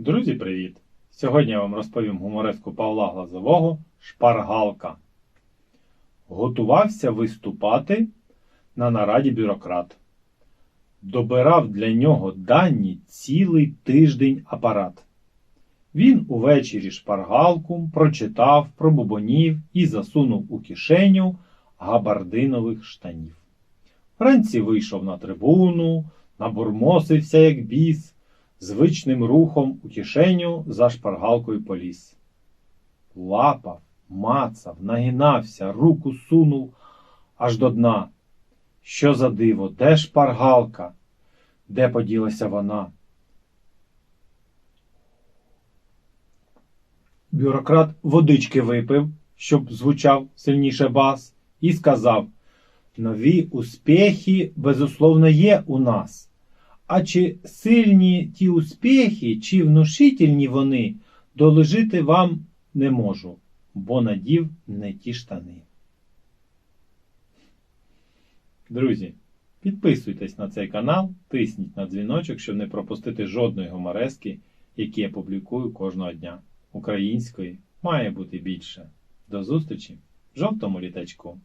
Друзі, привіт! Сьогодні я вам розповім гумореску Павла Глазового Шпаргалка. Готувався виступати на нараді бюрократ. Добирав для нього дані цілий тиждень апарат. Він увечері шпаргалку прочитав, пробубонів і засунув у кишеню габардинових штанів. Вранці вийшов на трибуну, набурмосився, як біс, звичним рухом у кишеню за шпаргалкою поліз. Лапав, мацав, нагинався, руку сунув аж до дна. Що за диво, де шпаргалка? Де поділася вона? Бюрократ водички випив, щоб звучав сильніше бас, і сказав: Нові успіхи, безусловно, є у нас. А чи сильні ті успіхи, чи внушительні вони, доложити вам не можу, бо надів не ті штани. Друзі, підписуйтесь на цей канал, тисніть на дзвіночок, щоб не пропустити жодної гуморески, які я публікую кожного дня. Української має бути більше. До зустрічі в жовтому літачку.